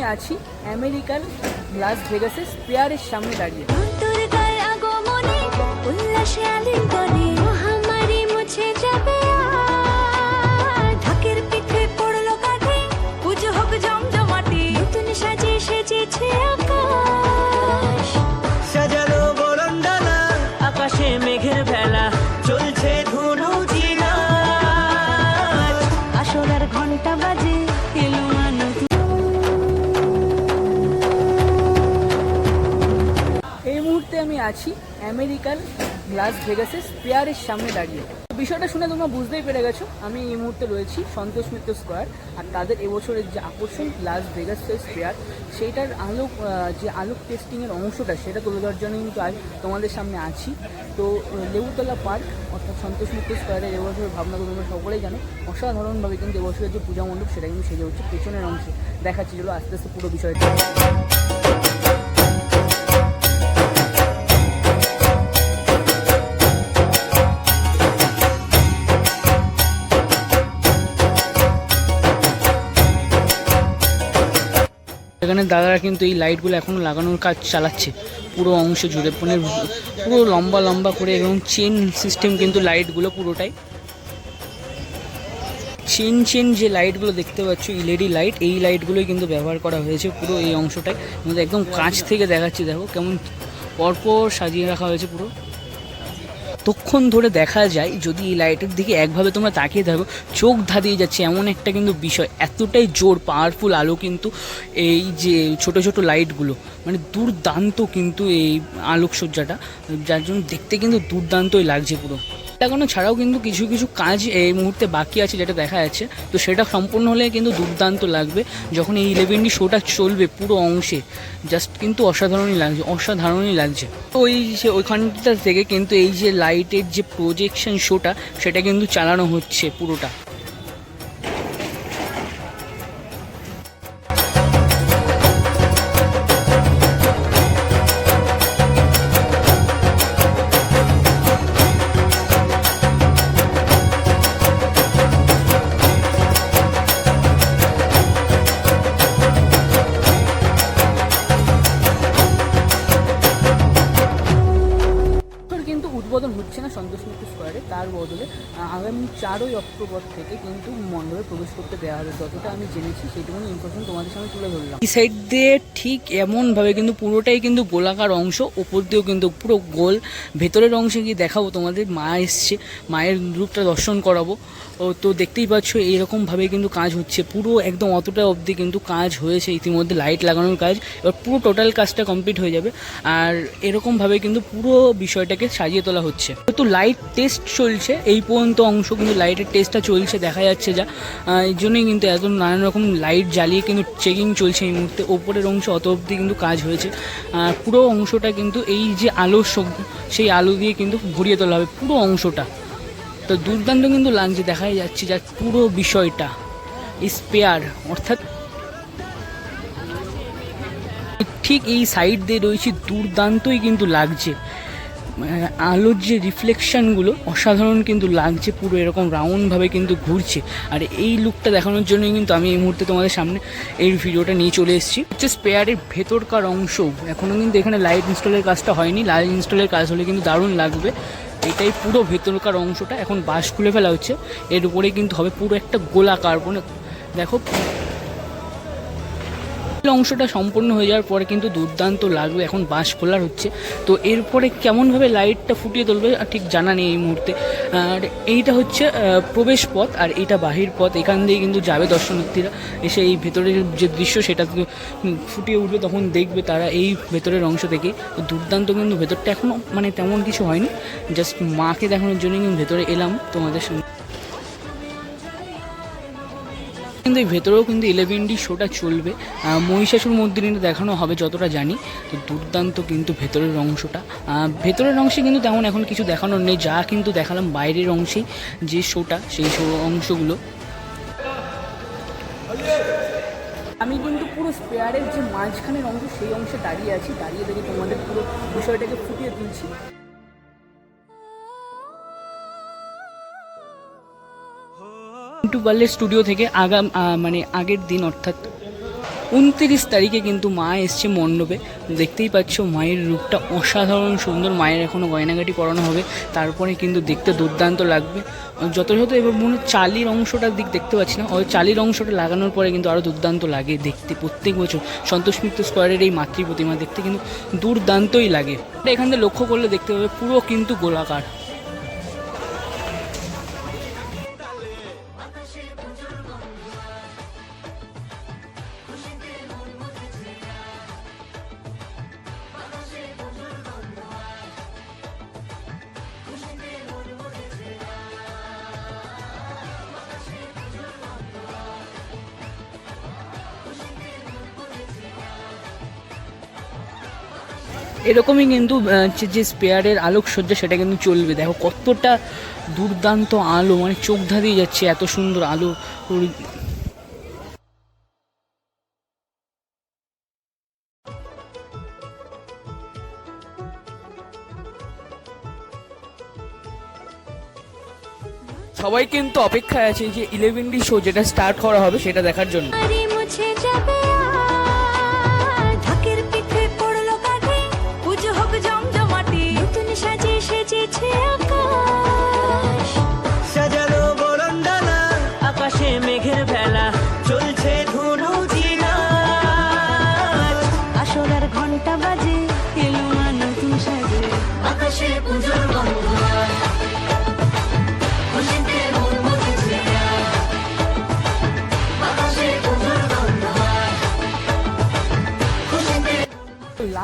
আমি আছি আমেরিকান লাস ভেগাসের স্পেয়ারের সামনে দাঁড়িয়ে। সাজানো আকাশে। মেঘের ভেলা চলছে ধুনু চিনা আসরার ঘণ্টা বাজে আছি, আমেরিকান লাস ভেগাসের স্পেয়ারের সামনে দাঁড়িয়ে। বিষয়টা শুনে তোমরা বুঝতেই পেরে গেছো, আমি এই মুহূর্তে রয়েছি সন্তোষ মিত্র স্কোয়ার, আর তাদের এবছরের যে আকর্ষণ লাস ভেগাসের স্পেয়ার, সেইটার আলোক যে আলোক টেস্টিংয়ের অংশটা, সেটা তুলে ধরার জন্য কিন্তু আজ তোমাদের সামনে আছি। তো, লেবুতলা পার্ক, অর্থাৎ সন্তোষ মিত্র স্কোয়ারের এবছরের ভাবনা তোমরা সকলেই জানো, অসাধারণভাবে কিন্তু এবছরের যে পূজা মণ্ডপ, সেটা কিন্তু সেজে হচ্ছে পেছনের অংশে দেখাচ্ছি, চলো আস্তে আস্তে পুরো বিষয়টা। এখানে দাদারা কিন্তু এই লাইটগুলো এখনও লাগানোর কাজ চালাচ্ছে। পুরো অংশ জুড়ে মানে পুরো লম্বা লম্বা করে এবং চেন সিস্টেম কিন্তু লাইটগুলো পুরোটাই। চেন চেন যে লাইটগুলো দেখতে পাচ্ছ ইলেডি লাইট এই লাইটগুলোই কিন্তু ব্যবহার করা হয়েছে পুরো এই অংশটায় আমাদের একদম কাঁচ থেকে দেখাচ্ছি, দেখো কেমন পরপর সাজিয়ে রাখা হয়েছে পুরো। ততক্ষণ ধরে দেখা যায় যদি এই লাইটের দিকে একভাবে তোমরা তাকিয়ে থাকো, চোখ ধাঁধিয়ে যাচ্ছে এমন একটা কিন্তু বিষয়। এতটাই জোর পাওয়ারফুল আলো কিন্তু এই যে ছোট ছোট লাইটগুলো মানে দুর্দান্ত কিন্তু এই আলোকসজ্জাটা। যার জন্য দেখতে কিন্তু দুর্দান্তই লাগছে পুরো। লাগানো ছাড়াও কিন্তু কিছু কিছু কাজ এই মুহূর্তে বাকি আছে যেটা দেখা যাচ্ছে। তো সেটা সম্পূর্ণ হলে কিন্তু দুর্দান্ত লাগবে। যখন এই ইলেভেনটি শোটা চলবে পুরো অংশে জাস্ট কিন্তু অসাধারণই লাগছে অসাধারণই লাগছে। তো ওই যে ওইখানটা থেকে কিন্তু এই যে লাইটের যে প্রজেকশন শোটা সেটা কিন্তু চালানো হচ্ছে পুরোটা। হচ্ছে না সন্তোষ মিত্র স্কোয়ারে তার বদলে আগামী চারই অক্টোবর থেকে কিন্তু মণ্ডপে প্রবেশ করতে দেওয়া হবে। যতটা আমি জেনেছি সেইটুকুনি ইনফরমেশন তোমাদের সামনে তুলে ধরলাম। এই সাইড দিয়ে ঠিক এমনভাবে কিন্তু পুরোটাই কিন্তু গোলাকার অংশ, ওপর দিয়েও কিন্তু পুরো গোল, ভেতরের অংশে গিয়ে দেখাবো তোমাদের, মা এসছে, মায়ের রূপটা দর্শন করাবো। তো দেখতেই পাচ্ছ, এইরকমভাবে কিন্তু কাজ হচ্ছে। পুরো একদম অতটা অবধি কিন্তু কাজ হয়েছে, ইতিমধ্যে লাইট লাগানোর কাজ। এবার পুরো টোটাল কাজটা কমপ্লিট হয়ে যাবে। আর এরকমভাবে কিন্তু পুরো বিষয়টাকে সাজিয়ে তোলা হচ্ছে। তো লাইট টেস্ট চলছে, এই পর্যন্ত অংশ কিন্তু লাইটের টেস্টটা চলছে, দেখা যাচ্ছে যা। এই জন্যই কিন্তু এত নানান রকম লাইট জ্বালিয়ে কিন্তু চেকিং চলছে এই মুহূর্তে। ওপরের অংশ অত অবধি কিন্তু কাজ হয়েছে। আর পুরো অংশটা কিন্তু এই যে আলো সব- সেই আলো দিয়ে কিন্তু ভরিয়ে তোলা হবে পুরো অংশটা। তো দুর্দান্ত কিন্তু লাগছে, দেখাই যাচ্ছে যা পুরো বিষয়টা। স্পেয়ার অর্থাৎ ঠিক এই সাইড দিয়ে রয়েছে, দুর্দান্তই কিন্তু লাগছে। আলোর যে রিফ্লেকশনগুলো অসাধারণ কিন্তু লাগছে পুরো এরকম রাউন্ডভাবে কিন্তু ঘুরছে। আর এই লুকটা দেখানোর জন্যই কিন্তু আমি এই মুহূর্তে তোমাদের সামনে এই ভিডিওটা নিয়ে চলে এসেছি। হচ্ছে স্পেয়ারের ভেতরকার অংশ। এখনও কিন্তু এখানে লাইট ইনস্টলের কাজটা হয়নি। লাইট ইনস্টলের কাজ হলে কিন্তু দারুণ লাগবে। এটাই পুরো ভেতরকার অংশটা। এখন বাঁশ খুলে ফেলা হচ্ছে। এর উপরে কিন্তু হবে পুরো একটা গোলাকার মানে দেখো অংশটা সম্পূর্ণ হয়ে যাওয়ার পরে কিন্তু দুর্দান্ত লাগবে। এখন বাঁশ খোলার হচ্ছে। তো এরপরে কেমনভাবে লাইটটা ফুটিয়ে তুলবে? ঠিক জানা নেই এই মুহূর্তে। আর এইটা হচ্ছে প্রবেশ পথ আর এটা বাহির পথ। এখান দিয়ে কিন্তু যাবে দর্শনার্থীরা। এসে এই ভেতরের যে দৃশ্য, সেটা ফুটিয়ে উঠবে, তখন দেখবে তারা এই ভেতরের অংশ থেকে দুর্দান্ত কিন্তু ভেতরটা এখনও মানে তেমন কিছু হয়নি। জাস্ট মাকে দেখানোর জন্য কিন্তু ভেতরে এলাম তোমাদের সঙ্গে কিন্তু এই ভেতরেও কিন্তু ইলেভেন ডি শোটা চলবে। মহিষাসুর মন্দিরে দেখানো হবে, যতটা জানি। তো দুর্দান্ত কিন্তু ভেতরের অংশটা। ভেতরের অংশে কিন্তু তেমন এখন কিছু দেখানোর নেই। যা কিন্তু দেখালাম বাইরের অংশেই যে শোটা সেই শো অংশগুলো। আমি কিন্তু পুরো স্পেয়ারের যে মাঝখানের অংশ, সেই অংশে দাঁড়িয়ে আছি। দাঁড়িয়ে দেখে তোমাদের পুরো বিষয়টাকে ফুটিয়ে তুলছি। মিন্টু পার্লের স্টুডিও থেকে আগাম মানে আগের দিন, অর্থাৎ উনতিরিশ তারিখে কিন্তু মা এসছে মণ্ডপে। দেখতেই পাচ্ছ, মায়ের রূপটা অসাধারণ সুন্দর। মায়ের এখনও গয়নাগাটি করানো হবে। তারপরে কিন্তু দেখতে দুর্দান্ত লাগবে। যথাযথ এবার মনে চালির অংশটার দিক দেখতে পাচ্ছি না। ওই চালির অংশটা লাগানোর পরে কিন্তু আরও দুর্দান্ত লাগে দেখতে প্রত্যেক বছর। সন্তোষ মিত্র স্কোয়ারের এই মাতৃ প্রতিমা দেখতে কিন্তু দুর্দান্তই লাগে। এখান থেকে লক্ষ্য করলে দেখতে পাবে পুরো কিন্তু গোলাকার। এরকমই কিন্তু যে স্পেয়ারের আলোকসজ্জা, সেটা কিন্তু চলবে। দেখো কতটা দুর্দান্ত আলো মানে চোখ ধাঁধিয়ে যাচ্ছে এত সুন্দর আলো। সবাই কিন্তু অপেক্ষায় আছে যে ইলেভেন ডি শো যেটা স্টার্ট করা হবে, সেটা দেখার জন্য।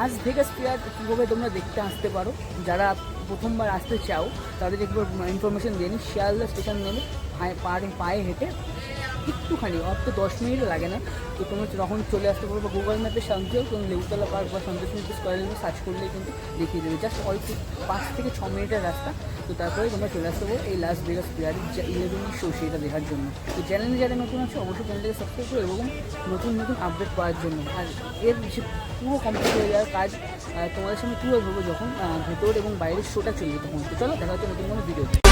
লাস্ট ভেগাস ফেয়ার কীভাবে তোমরা দেখতে আসতে পারো, যারা প্রথমবার আসতে চাও, তাদের একবার ইনফরমেশন দিয়ে নিই শিয়ালদা স্টেশন নেমে পায়ে হেঁটে একটুখানি, অত দশ মিনিট লাগে না। তো তোমরা যখন চলে আসতে পারো বা গুগল ম্যাপে শান্তি হোক তুমি লেউতলা পার্ক বা সন্তোষ মিত্র স্কোয়ার জন্য সার্চ করলেই কিন্তু দেখিয়ে দেবে। জাস্ট অল্প পাঁচ থেকে ছ মিনিটের রাস্তা, তো তারপরে তোমরা চলে আসতে পারো এই লাস্ট ভেগাস প্লেয়ারের যে ইলেভেন শো সেটা দেখার জন্য। তো চ্যানেলে যারা নতুন আছে, অবশ্যই চ্যানেলটাকে সাবস্ক্রাইব করো এবং নতুন নতুন আপডেট পাওয়ার জন্য। আর এর যে পুরো কমপ্লিট হয়ে যাওয়ার কাজ তোমাদের সামনে তুলে ধরবো যখন ভেতর এবং বাইরের শোটা চলবে তখন তো চলো, দেখা হচ্ছে নতুন কোনো ভিডিও